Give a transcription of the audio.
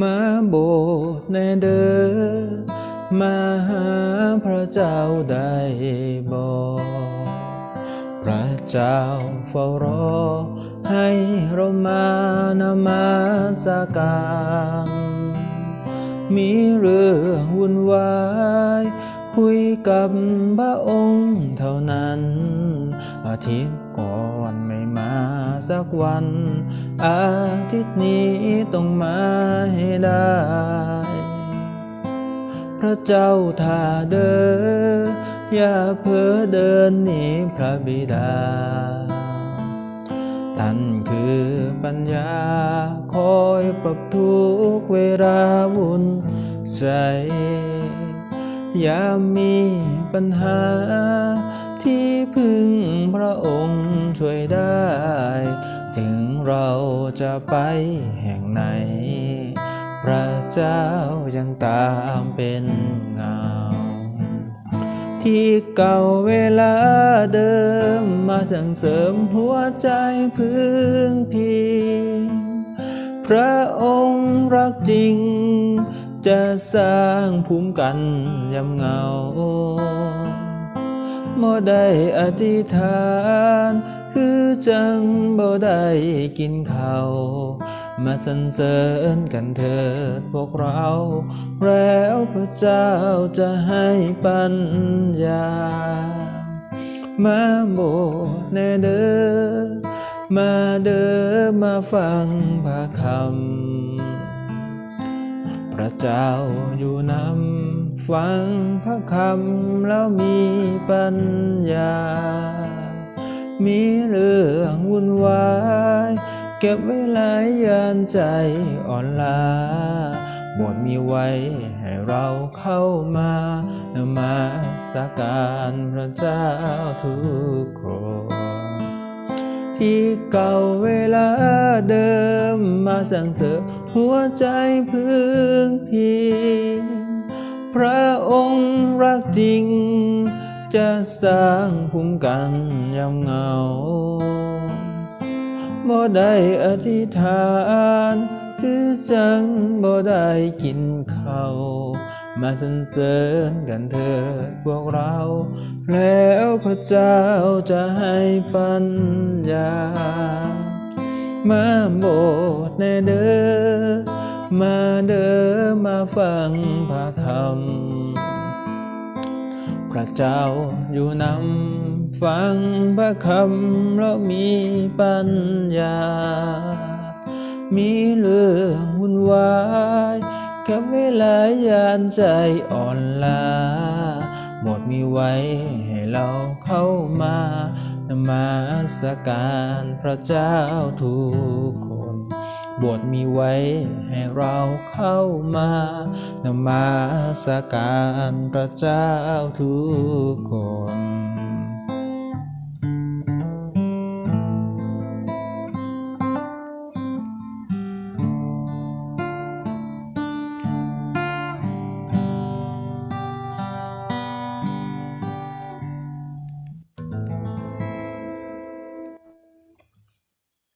มาโบสถ์แน่เด้อมาหาพระเจ้าได้บ่พระเจ้าเฝ้ารอ ให้เรามานมาสการมีเรื่องวุ่นวายคุยกับพระองค์เท่านั้น อาทิตย์ ก่อนไม่มาสักวัน อาทิตย์นี้ต้องมาให้ได้ พระเจ้าท่าเดินอย่าเพ้อเดินหนีพระบิดา ท่านคือปัญญาคอยปรับทุกเวลาวุ่นใจอย่ามีปัญหา ที่พึ่งพระองค์ช่วยได้ ถึงเราจะไปแห่งไหน พระเจ้ายังตามเป็นเงา ที่เก่าเวลาเดิมมาสั่งเสริมหัวใจพึ่งพิงพระองค์รักจริง จะสร้างภูมิกันยำเงา บ่ได้อธิษฐาน คือจังบ่ได้กินข้าวมาสรรเสริญกันเถิดพวกเรา แล้วพระเจ้าจะให้ปัญญา มาโบแน่เด้อมาเด้อมาฟังพระคำ พระเจ้าอยู่นำ ฟังพระคำแล้วมีปัญญา มีเรื่องวุ่นวาย เก็บไว้หลายยานใจอ่อนล้าบทมีไว้ให้เราเข้ามานมาสักการพระเจ้าทุกคนที่เก่าเวลาเดิมมาสั่งเสริมหัวใจพึ่งพิง พระองค์รักจริง จะสร้างภูมิกันยามเงาบ่ได้อธิษฐาน คือจังบ่ได้กินข้าวมาสรรเสริญกันเถิดพวกเรา แล้วพระเจ้าจะให้ปัญญา มาโบสถ์แน่เด้อ มาเด้อมาฟังพระคำพระเจ้าอยู่นำฟังพระคำแล้วมีปัญญา มีเรื่องวุ่นวายแค่เวลายานใจอ่อนล้าหมดมีไว้ให้เราเข้ามานมาสการพระเจ้าทุกคน บทมีไว้ให้เราเข้ามานมาสการพระเจ้าทุกคน